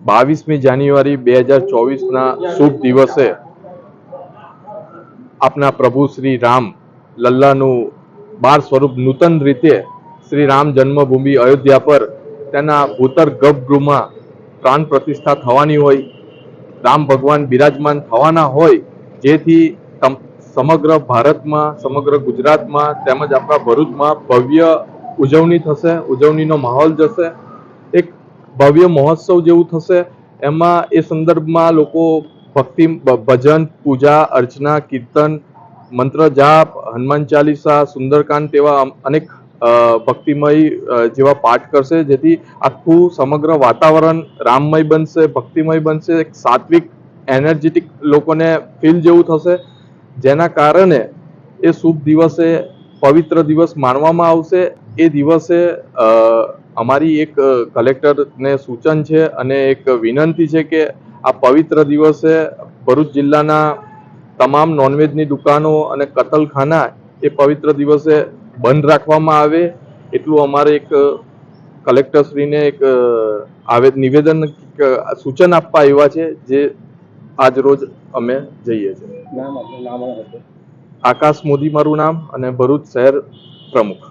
બાવીસમી જાન્યુઆરી બે હજાર ચોવીસના શુભ દિવસે આપના પ્રભુ શ્રી રામ લલ્લાનું બાર સ્વરૂપ નૂતન રીતે શ્રી રામ જન્મભૂમિ અયોધ્યા પર તેના ભૂતર ગર્ભગૃહમાં પ્રાણ પ્રતિષ્ઠા થવાની હોય, રામ ભગવાન બિરાજમાન થવાના હોય, જેથી સમગ્ર ભારતમાં, સમગ્ર ગુજરાતમાં તેમજ આપણા ભરૂચમાં ભવ્ય ઉજવણી થશે, ઉજવણીનો માહોલ જશે, એક ભવ્ય મહોત્સવ જેવું થશે. એમાં એ સંદર્ભમાં લોકો ભક્તિ, ભજન, પૂજા, અર્ચના, કીર્તન, મંત્ર જાપ, હનુમાન ચાલીસા, સુંદરકાંડ તેવા અનેક ભક્તિમય જેવા પાઠ કરશે. જેથી આખું સમગ્ર વાતાવરણ રામમય બનશે, ભક્તિમય બનશે. એક સાત્વિક, એનર્જેટિક લોકોને ફીલ જેવું થશે. જેના કારણે એ શુભ દિવસે પવિત્ર દિવસ માનવામાં આવશે. એ દિવસે અમારી એક કલેક્ટરને સૂચન છે અને એક વિનંતી છે કે આ પવિત્ર દિવસે ભરૂચ જિલ્લાના તમામ નોનવેજની દુકાનો અને કતલખાના એ પવિત્ર દિવસે બંધ રાખવામાં આવે એટલું અમારે એક કલેક્ટરશ્રીને એક આવેદ નિવેદન સૂચન આપવા આવ્યા છે જે આજ રોજ અમે જઈએ છીએ. આકાશ મોદી મારું નામ અને ભરૂચ શહેર પ્રમુખ